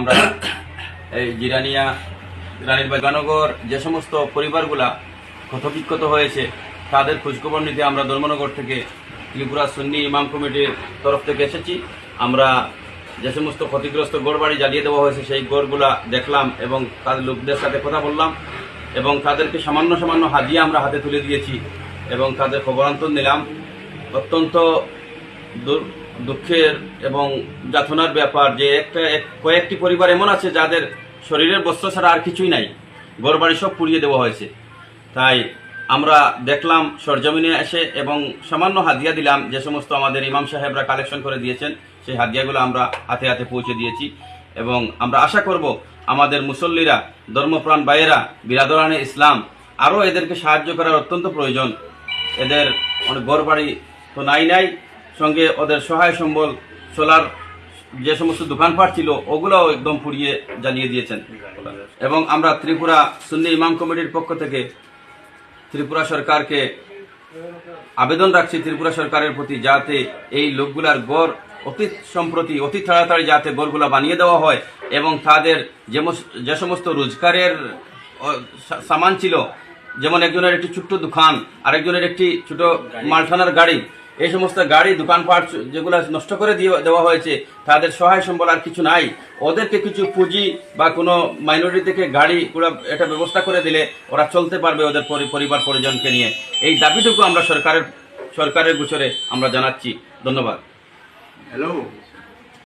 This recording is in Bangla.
আমরা এই জিরানিয়া রানীর বাগানগর যে সমস্ত পরিবারগুলা ক্ষতবিক্ষত হয়েছে, তাদের খোঁজখবর নিতে আমরা ধর্মনগর থেকে ত্রিপুরা সুন্নি ইমাম কমিটির তরফ থেকে এসেছি। আমরা যে সমস্ত ক্ষতিগ্রস্ত গড়বাড়ি জ্বালিয়ে দেওয়া হয়েছে, সেই গড়গুলা দেখলাম এবং তাদের লোকদের সাথে কথা বললাম এবং তাদেরকে সামান্য সামান্য হাদিয়া আমরা হাতে তুলে দিয়েছি এবং তাদের খবরান্তর নিলাম। অত্যন্ত দুঃখের এবং যাতনার ব্যাপার যে একটা এক- কয়েকটি পরিবার এমন আছে যাদের শরীরের বস্ত্র ছাড়া আর কিছুই নাই। ঘরবাড়ি সব পুড়িয়ে দেওয়া হয়েছে। তাই আমরা দেখলাম সরজমিনে এসে এবং সামান্য হাদিয়া দিলাম যে সমস্ত আমাদের ইমাম সাহেবরা কালেকশন করে দিয়েছেন। সেই হাদিয়াগুলো আমরা হাতে হাতে পৌঁছে দিয়েছি এবং আমরা আশা করব আমাদের মুসল্লিরা, ধর্মপ্রাণ ভাইয়েরা, বিরাদরানে ইসলাম আরও এদেরকে সাহায্য করার অত্যন্ত প্রয়োজন। এদের অনেক ঘর বাড়ি তো নাই নাই সঙ্গে ওদের সহায় সম্বল, সোলার যে সমস্ত দোকানপাট ছিল, ওগুলোও একদম পুড়িয়ে জ্বালিয়ে দিয়েছেন। এবং আমরা ত্রিপুরা সুন্নি ইমাম কমিটির পক্ষ থেকে ত্রিপুরা সরকারকে আবেদন রাখছি, ত্রিপুরা সরকারের প্রতি যাতে এই লোকগুলার গড় অতি সম্প্রতি, অতি তাড়াতাড়ি যাতে গড়গুলা বানিয়ে দেওয়া হয় এবং তাদের যে সমস্ত রোজগারের সামান ছিল, যেমন একজনের একটি ছোট্ট দোকান, আরেকজনের একটি ছোট মালঠানার গাড়ি এই সমস্ত গাড়ি, দোকানপাট যেগুলো নষ্ট করে দিয়ে দেওয়া হয়েছে, তাদের সহায় সম্বল আর কিছু নাই। ওদেরকে কিছু পুঁজি বা কোনো মাইনরিটি থেকে গাড়ি এটা ব্যবস্থা করে দিলে ওরা চলতে পারবে ওদের পরি- পরিবার, পরিজনকে নিয়ে। এই দাবিটুকু আমরা সরকারের সরকারের গোচরে আমরা জানাচ্ছি। ধন্যবাদ। হ্যালো